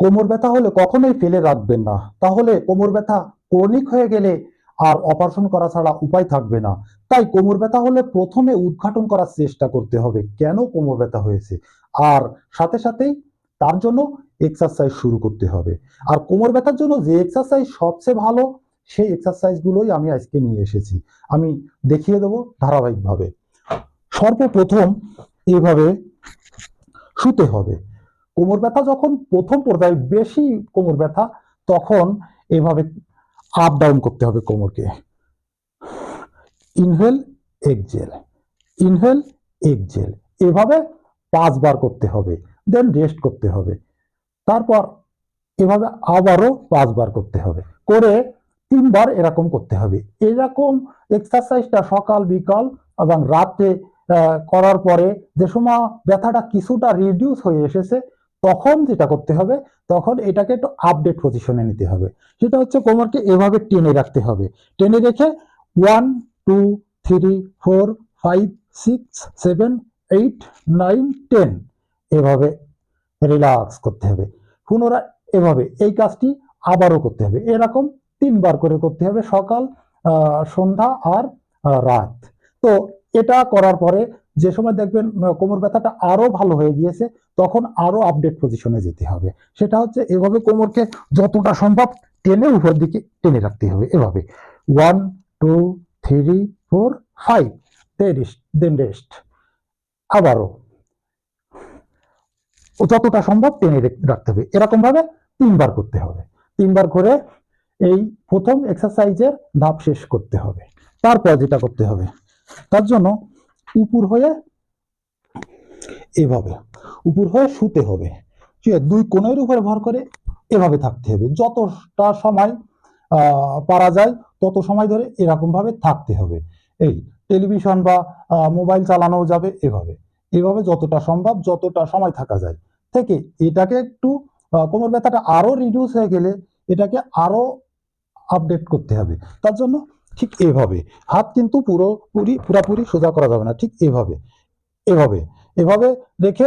কোমর ব্যথা হলে কখনোই ফেলে রাখবেন না। তাহলে কোমর ব্যথা ক্রনিক হয়ে গেলে আর অপারেশন করা ছাড়া উপায় থাকবে না। তাই কোমর ব্যথা হলে প্রথমে উদ্ঘাটন করার চেষ্টা করতে হবে, কেন কোমর ব্যথা হয়েছে? আর সাথে সাথেই তার জন্য এক্সারসাইজ শুরু করতে হবে। আর কোমর ব্যথার জন্য যে এক্সারসাইজ সবচেয়ে ভালো, সেই এক্সারসাইজগুলোই আমি আজকে নিয়ে এসেছি। আমি দেখিয়ে দেবো ধারাবাহিকভাবে। সর্বপ্রথম এইভাবে শুতে হবে। কোমর ব্যথা যখন প্রথম পর্যায়ে বেশি কোমর ব্যথা, তখন এভাবে আপ ডাউন করতে হবে কোমরকে। ইনহেল এক্সেল ইনহেল এক্সেল এভাবে পাঁচবার করতে হবে দেন রেস্ট করতে হবে। তারপর এভাবে আবারও পাঁচবার করতে হবে। করে তিনবার এরকম করতে হবে। এরকম এক্সারসাইজটা সকাল, বিকাল এবং রাতে করার পরে যে সময় ব্যথাটা কিছুটা রিডিউস হয়ে এসেছে তখন যেটা করতে হবে, তখন এটাকে একটু আপডেট পজিশনে নিতে হবে। সেটা হচ্ছে কোমরকে এভাবে টেনে রাখতে হবে। টেনে রেখে one two three four five six seven eight nine ten এভাবে রিল্যাক্স করতে হবে। পুনরায় এভাবে এই কাজটি আবারও করতে হবে। এরকম তিনবার করে করতে হবে সকাল সন্ধ্যা আর রাত। তো এটা করার পরে যে সময় দেখবেন কোমর ব্যথাটা আরও ভালো হয়ে গিয়েছে, তখন আরও আপডেট পজিশনে যেতে হবে। সেটা হচ্ছে এভাবে কোমরকে যতটা সম্ভব টেনে উপর দিকে টেনে রাখতে হবে এভাবে। One two three four five then rest আবারও। যতটা সম্ভব টেনে রেখ- রাখতে হবে। এরকম ভাবে তিনবার করতে হবে। তিনবার করে এই প্রথম এক্সারসাইজের ধাপ শেষ করতে হবে। তারপর যেটা করতে হবে তার জন্য উপর হয়ে এভাবে, উপর হয়ে শুতে হবে। ঠিক আছে? দুই কোণের উপরে ভর করে এভাবে থাকতে হবে। যতটা সময় পারা যায়, তত সময় ধরে এরকম ভাবে থাকতে হবে। এই টেলিভিশন বা মোবাইল চালানো যাবে এভাবে। এভাবে যতটা সম্ভব, যতটা সময় থাকা যায়। থেকে এটাকে একটু কোমর ব্যথাটা আরও রিডিউস হয়ে গেলে এটাকে আরও আপডেট করতে হবে। তার জন্য ঠিক এভাবে। হাত কিন্তু পুরোপুরি পুরাপুরি সোজা করা যাবে না, ঠিক এভাবে। এভাবে। এভাবে রেখে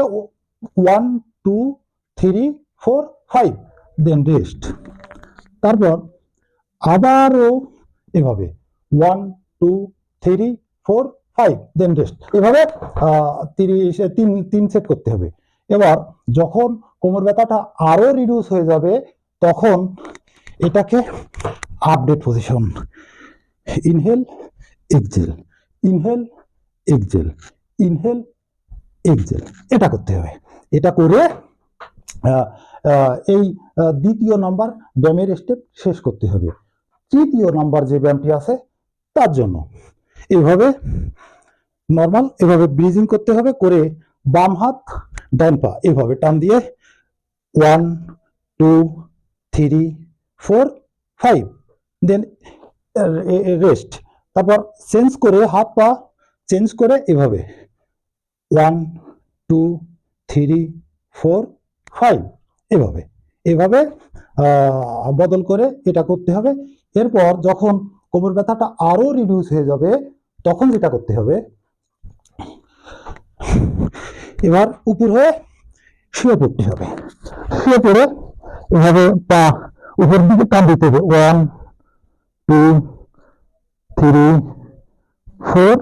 one two three four five then rest তারপর আবারও এভাবে one two three four five then rest এভাবে তিরিশ, তিন তিন সেট করতে হবে। এবার যখন কোমর ব্যথাটা আরও রিডিউস হয়ে যাবে, তখন এটাকে update position inhale, exhale. Inhale exhale. Inhale, exhale. এটা করতে হবে। এটা করে এই দ্বিতীয় নাম্বার ব্যায়ামের স্টেপ শেষ করতে হবে। তৃতীয় নাম্বার যে ব্যায়ামটি আছে, তার জন্য। এভাবে নর্মাল এভাবে ব্রিজিং করতে হবে, করে বাম হাত, ডান পা, এভাবে টান দিয়ে one two three four five then rest তারপর চেঞ্জ করে হাত পা চেঞ্জ করে এভাবে। One two three four five এভাবে। এভাবে বদল করে এটা করতে হবে। এরপর যখন কোমর ব্যথাটা আরও রিডিউস হয়ে যাবে, তখন যেটা করতে হবে, এবার উপর হয়ে শুয়ে পড়তে হবে। শুয়ে পড়ে এভাবে পা উপর দিকে টান দিতে হবে। One two three four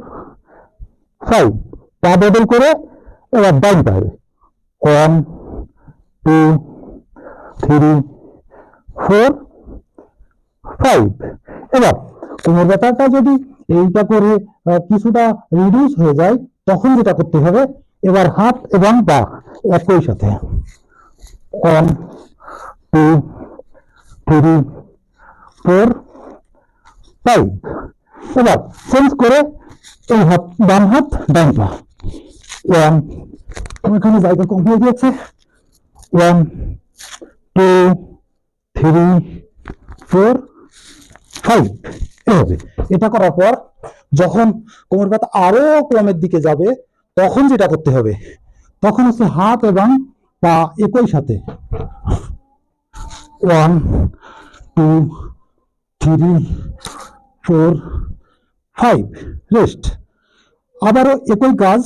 five পা বদল করে এবার ডাইন পাবে one two three four five এবার কোমর ব্যথাটা যদি এইটা করে কিছুটা রিডিউস হয়ে যায়, তখন যেটা করতে হবে, এবার হাত এবং পা একই সাথে। One two three four five এবার চেঞ্জ করে এই হাত বাম হাত, ডান পা। ওয়ান এখানে জায়গা কম হয়ে গিয়েছে। One two three four five এভাবে। এটা করার পর যখন কোমর ব্যথা আরও কমের দিকে যাবে, তখন যেটা করতে হবে, তখন হচ্ছে হাত এবং পা একই সাথে। One two three four, five, rest. আবারও একই কাজ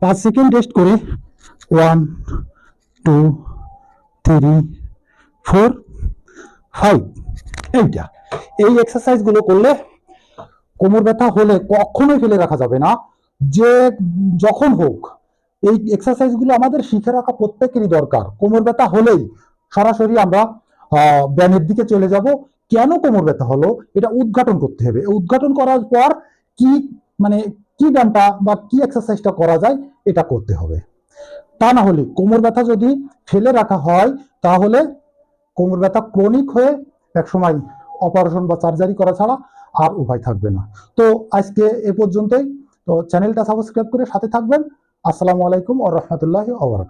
পাঁচ সেকেন্ড রেস্ট করে, one, two, three, four, five. এইটা। এই এক্সারসাইজগুলো করলে কোমর ব্যথা হলে কখনোই ফেলে রাখা যাবে না। যে যখন হোক, এই এক্সারসাইজগুলো আমাদের শিখে রাখা প্রত্যেকেরই দরকার। কোমর ব্যথা হলেই সরাসরি আমরা ব্যায়ামের দিকে চলে যাব। কেন কোমর ব্যথা হলো? এটা উদ্ঘাটন করতে হবে। উদ্ঘাটন করার পর কি মানে কি ব্যায়ামটা বা কি এক্সারসাইজটা করা যায়, এটা করতে হবে। তা না হলে কোমর ব্যথা যদি ফেলে রাখা হয়, তাহলে কোমর ব্যথা ক্রনিক হয়ে একসময় অপারেশন বা সার্জারি করা ছাড়া আর উপায় থাকবে না। তো আজকে এ পর্যন্তই। তো চ্যানেলটা সাবস্ক্রাইব করে সাথে থাকবেন। আসসালামু আলাইকুম ও রহমতুল্লাহ